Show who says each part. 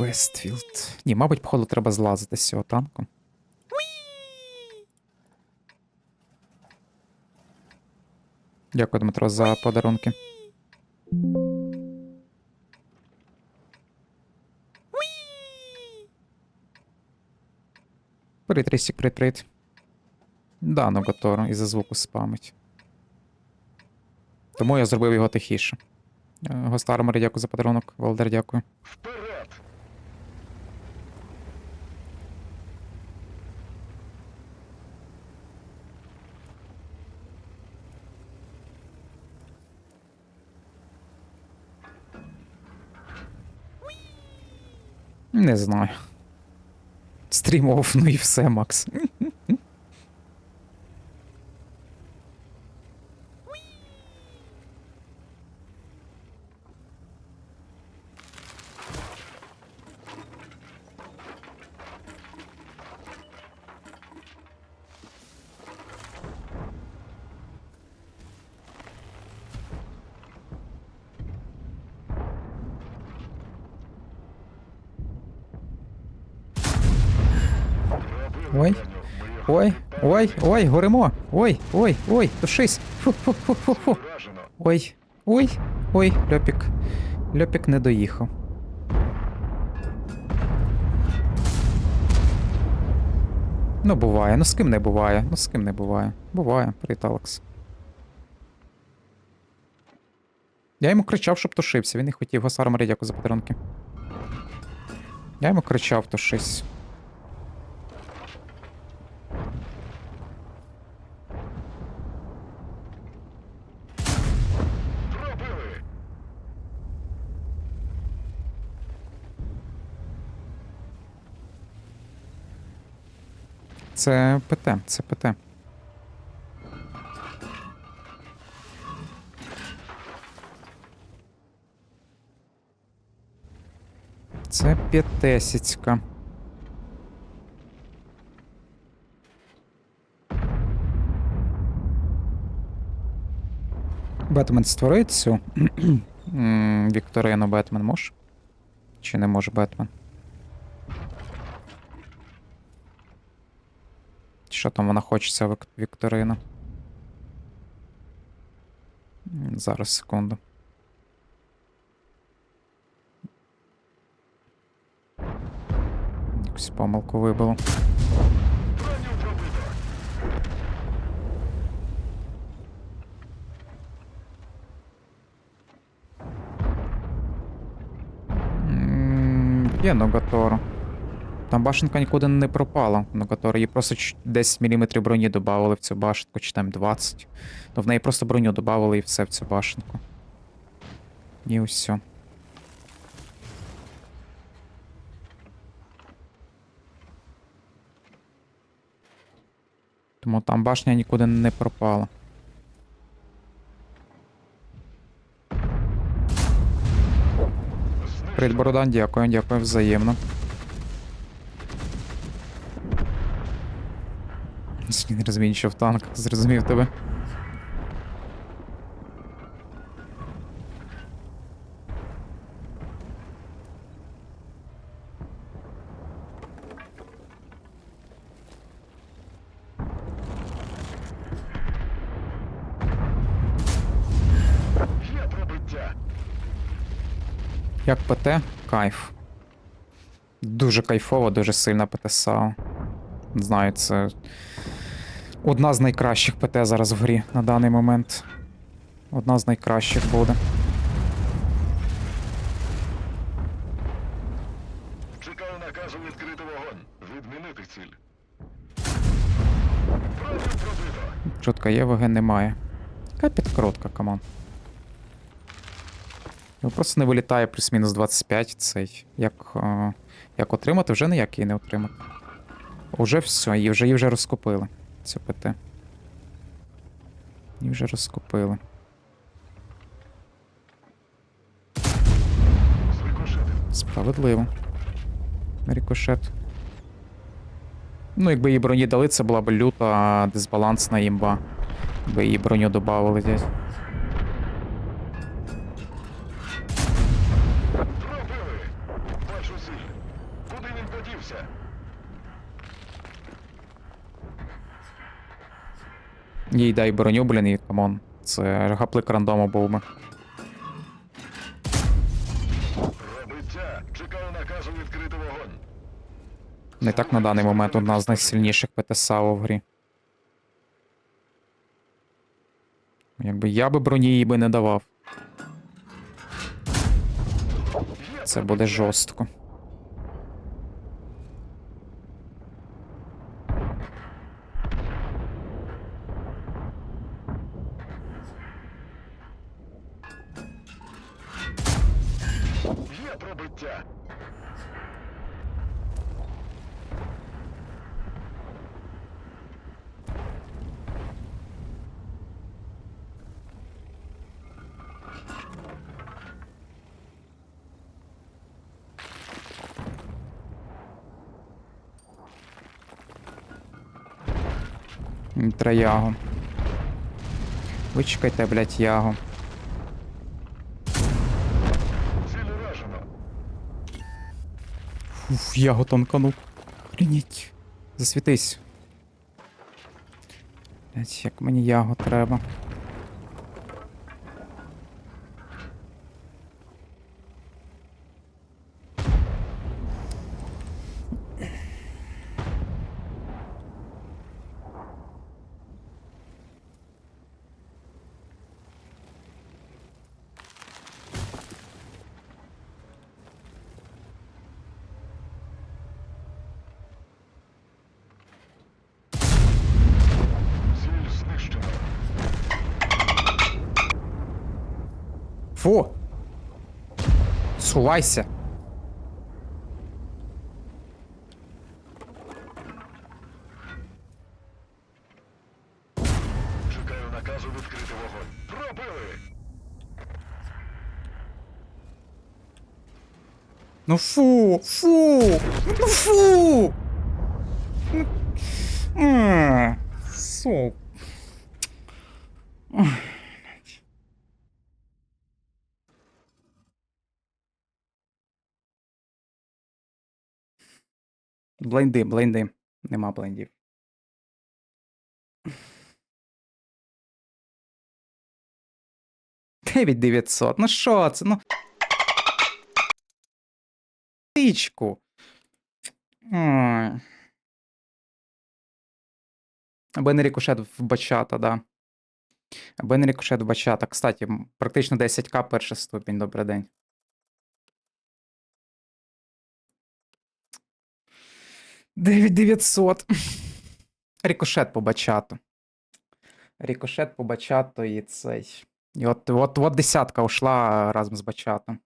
Speaker 1: Вестфілд. Ні, мабуть, походу, треба злазити з цього танку. Дякую, Дмитро, за подарунки. Привіт, Рісік, привіт, привіт. Да, ну Готоро, і за звуку спамить. Тому я зробив його тихіше. Е, Гостармері, дякую за подарунок. Володер, дякую. Не знаю. Стрім ну і все, Макс. Ой. Ой, ой, ой, горимо. Ой, ой, ой, тушись. Фу, фу, фу, фу, фу. Ой, ой, ой, Льопік. Льопік не доїхав. Ну, буває, ну з ким не буває, ну з ким не буває. Буває, привіт, Алекс. Я йому кричав, щоб тушився, він не хотів. Госар Марі, за подарунки. Я йому кричав, тушись. Це ПТ, це ПТ. Це п'ятесіцька. Бетмен створить цю Вікторину Бетмен може? Чи не може Бетмен? Що там вона хочеться Вік- Вікторина? М, Зараз секунду. Якусь помилку вибило.
Speaker 2: Броню пробито!
Speaker 1: М, Є Ногатору. Там башенка нікуди не пропала. Ногатору. Їй просто 10 мм броні додавали в цю башенку, чи там 20. Ну в неї просто броню додавали і все в цю башенку. І все. Тому там башня нікуди не пропала. Привіт, Бородан, дякую, дякую взаємно. Не розумію, що в танках, зрозумів тебе. Як ПТ, кайф. Дуже кайфово, дуже сильна ПТ САУ. Знаю, це одна з найкращих ПТ зараз в грі на даний момент. Одна з найкращих буде.
Speaker 2: Чекаю наказу відкрити вогонь. Відмінити ціль.
Speaker 1: Чутка є, ВГ немає. Яка підкоротка, камон. Ну, просто не вилітає плюс-мінус 25 цей. Як, е, як отримати, вже ніяк її не отримати. Уже все, її вже, її вже розкупили. ПТ. Її вже.
Speaker 2: Зрикошетив.
Speaker 1: Справедливо. Рікошет. Ну, якби їй броні дали, це була б люта дисбалансна імба. Якби їй броню додавали десь.
Speaker 2: Пробили! Бачу ціль.
Speaker 1: Їй дай броню, блін, і камон. Це гаплик рандому був би.
Speaker 2: Пробиття. Чекаю наказу відкрити вогонь.
Speaker 1: Не так на даний момент одна з найсильніших ПТ САУ в грі. Якби я би броні їй би не давав. Це буде жорстко.
Speaker 2: Є пробиття.
Speaker 1: Треба ягу. Вичекайте, блять, ягу.
Speaker 2: Ціль уражено.
Speaker 1: Уф, я го тонканув. Охренеть. Засвітись. Блять, як мені яго треба.
Speaker 2: Ціль знищено.
Speaker 1: Фу! Сувайся!
Speaker 2: Наказу відкрити вогонь. Пробили.
Speaker 1: Ну фу! Фу! Ну фу! М, Су. Блайнди, блайнди. Нема блайндів. Дев'ять дев'ятсот. Ну що це? Ну. Тичку. Ой. Аби в бачата, да. Аби не в бачата. Кстати, практично 10к перший ступінь, добрий день. Дев'ять Рікошет побачато. Рікошет бачату. Рикошет по бачату і цей. І от, от, от десятка ушла разом з бачатом.